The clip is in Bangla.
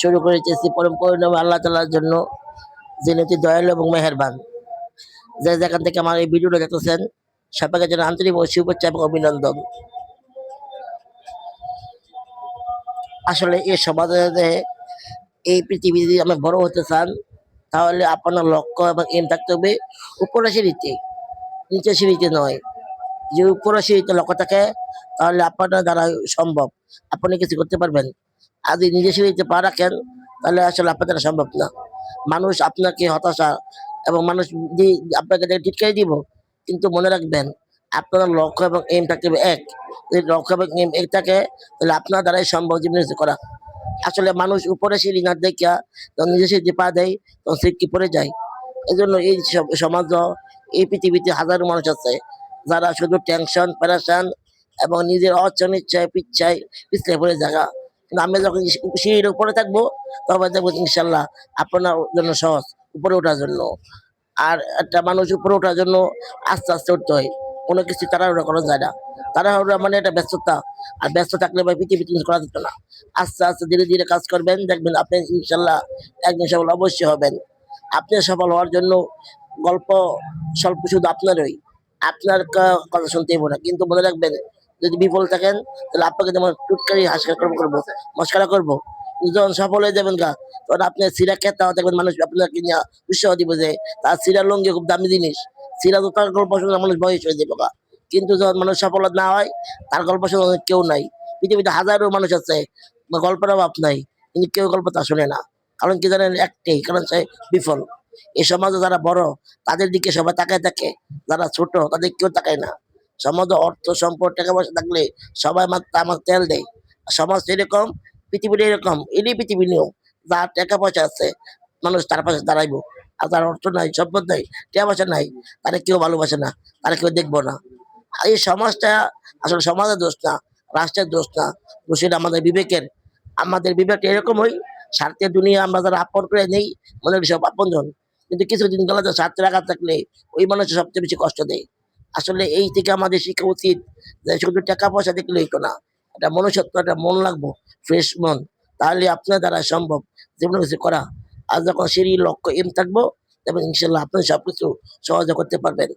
শুরু করেছি পরম করুণাময় আল্লাহ তালার জন্য। যিনি দয়ালু এবং মেহেরবান। যে যেখান থেকে আমার এই ভিডিওটা দেখতেছেন, সবাইকে যেন আন্তরিক ও শুভেচ্ছা এবং অভিনন্দন। আসলে এই সমাজে এই পৃথিবী যদি আমরা বড় হতে চান, তাহলে আপনার লক্ষ্য এবং এম থাকতে হবে উপরের সিঁড়িতে নিচের সিঁড়িতে নয়। যে উপরের সিঁড়িতে লক্ষ্য থাকে তাহলে আপনার দ্বারা সম্ভব। আপনি কিছু করতে পারবেন। আর যদি নিজের সিঁড়িতে পা রাখেন, তাহলে আসলে আপনার দ্বারা সম্ভব না। মানুষ আপনাকে হতাশা এবং মানুষ আপনাকে টিটকাই দিব, কিন্তু মনে রাখবেন, আপনার লক্ষ্য এবং এম থাকতে এক। যদি লক্ষ্য এবং এম এক থাকে তাহলে আপনার দ্বারাই সম্ভব জীবনে করা। আসলে মানুষ উপরে সিঁড়ি না দেখিয়া যখন নিজের সিঁড়িতে পা দেয়, তখন সিটকি পড়ে যায়? এই জন্য এই সমাজ, এই পৃথিবীতে হাজারো মানুষ আছে যারা শুধু টেনশন প্যারাশান এবং নিজের অচনিচ্ছায় পিচ্ছায় পিছলে পড়ে জায়গা। কিন্তু আমি যখন সিঁড়ির উপরে থাকব, তখন দেখব ইনশাল্লাহ আপনার জন্য সহজ, উপরে ওঠার জন্য। আর একটা মানুষ উপরে ওঠার জন্য আস্তে আস্তে উঠতে হয়। কোনো কিছু তাড়াহুড়া করা যায় না। তাড়াহুড়া মানে একটা ব্যস্ততা। আর ব্যস্ত থাকলে ভাই পৃথিবীতে কিছু করা যেত না। আস্তে আস্তে ধীরে ধীরে কাজ করবেন, দেখবেন আপনি ইনশাল্লাহ একদিন সফল অবশ্যই হবেন। আপনি সফল হওয়ার জন্য গল্প স্বল্প শুধু আপনারই। আপনার কথা শুনতে হইব না। কিন্তু মনে রাখবেন, যদি বিফল থাকেন, তাহলে আপনাকে যেমন টুটকারি হাসকা করব করব, মস্কারা করব। যখন সফল হয়ে যাবেন গা, তখন আপনি সিরা খেতে দেখবেন মানুষ, আপনাকে নিয়ে উৎসাহ দিব যে, তার সিরা লঙ্গি খুব দামি জিনিস। সিরা তো তার গল্প শুনে মানুষ বয়স হয়ে যাবে গা। কিন্তু যখন মানুষ সফল না হয়, তার গল্প শুনে কেউ নাই। পৃথিবীতে হাজারো মানুষ আছে, গল্পের অভাব নাই, কিন্তু কেউ গল্প তা শুনে না। কারণ কি জানেন, একটাই, কারণ সে বিফল। এই সমাজে যারা বড়, তাদের দিকে সবাই তাকায় থাকে। যারা ছোট, তাদের কেউ তাকায় না। সমাজে অর্থ, সম্পদ, টাকা পয়সা থাকলে সবাই মাত্র আমার তেল দেয়। সমাজ এরকম পৃথিবীর এরকম এটাই পৃথিবী নিয়ম যার টাকা পয়সা আছে, মানুষ তার পাশে দাঁড়াইবো। আর যার অর্থ নাই, সম্পদ নাই, টাকা পয়সা নাই, তারা কেউ ভালোবাসে না, তারা কেউ দেখব না। এই সমাজটা আসলে সমাজের দোষ না, রাষ্ট্রের দোষ না। দোষের আমাদের বিবেকের। আমাদের বিবেক এরকমই স্বার্থের দুনিয়া আমরা যারা আপন করে নেই মনে করি সব আপনজন। কিন্তু কিছুদিন গেলে তো স্বার্থের আঘাত থাকলে ওই মানুষ সবচেয়ে বেশি কষ্ট দেয়। আসলে এই থেকে আমাদের শিক্ষা উচিত যে শুধু টাকা পয়সা দেখলে হইতো না, একটা মনুষ্যত্ব, একটা মন লাগবো, ফ্রেশ মন। তাহলে আপনার দ্বারা সম্ভব যেগুলো কিছু করা। আর যখন সেই লক্ষ্য এম থাকব, তবে ইনশাল্লাহ আপনি সবকিছু সহজে করতে পারবেন।